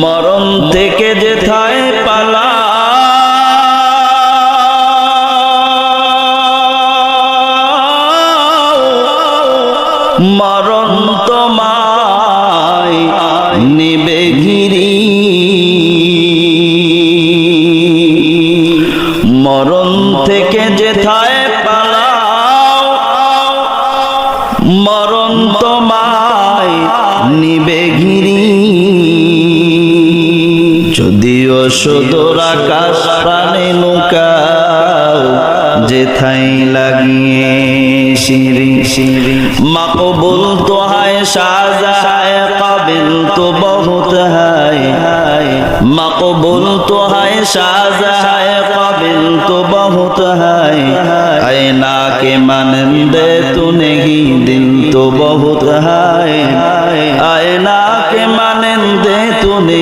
মরণ থেকে যেথায় পালা। মরণ তোমায় নিবে ঘিরি। মরণ থেকে যেথায় পালাও মরণ তোমায় নিবে ঘিরি। প্রিয় সুদূর আকাশ প্রাণে নৌকাও যেথাই লাগিয়ে শিরি শিরি মাকবুল তো হায় সাজায়, কাবিল তো বহুত হায় হায়। মাকবুল তো হায় সাজায়, কাবিল তো বহুত হায় হায়। না কে মানন্দে তু নেহি দিল তো বহুত হায় হায়। আয় না কে মানন্দে তু